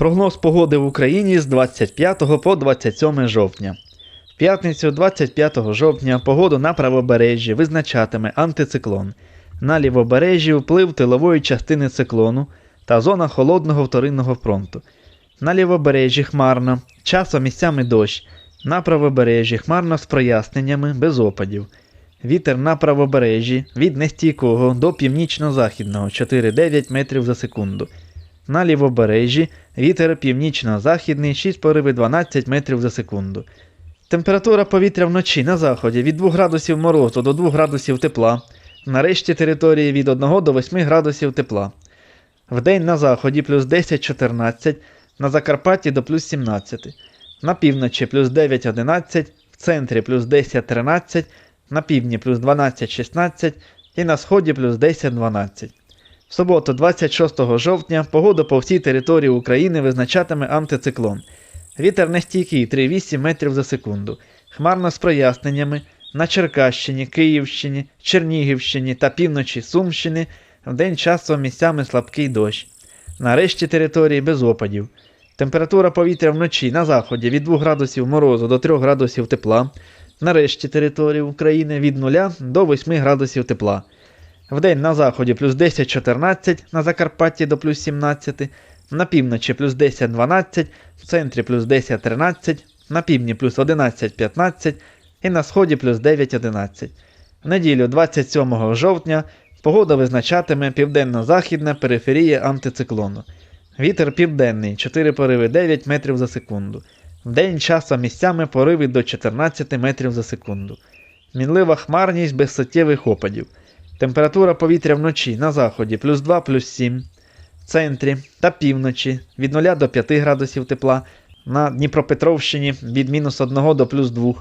Прогноз погоди в Україні з 25 по 27 жовтня. В п'ятницю 25 жовтня погоду на правобережжі визначатиме антициклон. На лівобережжі вплив тилової частини циклону та зона холодного вторинного фронту. На лівобережжі хмарно, часом місцями дощ. На правобережжі хмарно з проясненнями без опадів. Вітер на правобережжі від нестійкого до північно-західного 4-9 метрів за секунду. На лівобережжі вітер північно-західний 6 пориви 12 метрів за секунду. Температура повітря вночі на заході від 2 градусів морозу до 2 градусів тепла. На решті території від 1 до 8 градусів тепла. Вдень на заході плюс 10-14, на Закарпатті до плюс 17, на півночі плюс 9-11, в центрі плюс 10-13, на півдні плюс 12-16 і на сході плюс 10-12. В суботу, 26 жовтня, погоду по всій території України визначатиме антициклон. Вітер нестійкий 3,8 метрів за секунду. Хмарно з проясненнями на Черкащині, Київщині, Чернігівщині та півночі Сумщини вдень часом місцями слабкий дощ. На решті території без опадів. Температура повітря вночі на заході від 2 градусів морозу до 3 градусів тепла. На решті території України від 0 до 8 градусів тепла. Вдень на заході плюс 10-14, на Закарпатті до плюс 17, на півночі плюс 10-12, в центрі плюс 10-13, на півдні плюс 11-15 і на сході плюс 9-11. В неділю 27 жовтня погода визначатиме південно-західна периферія антициклону. Вітер південний 4 пориви 9 метрів за секунду. Вдень часом місцями пориви до 14 метрів за секунду. Мінлива хмарність без суттєвих опадів. Температура повітря вночі на заході плюс 2 плюс 7, в центрі та півночі від 0 до 5 градусів тепла, на Дніпропетровщині від мінус 1 до плюс 2,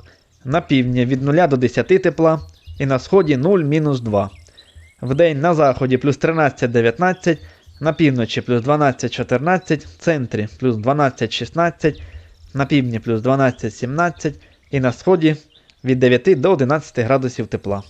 на півдні від 0 до 10 тепла. І на сході 0 мінус 2. Вдень на заході плюс 13-19, на півночі плюс 12-14, в центрі плюс 12-16, на півдні плюс 12-17 і на сході від 9 до 11 градусів тепла.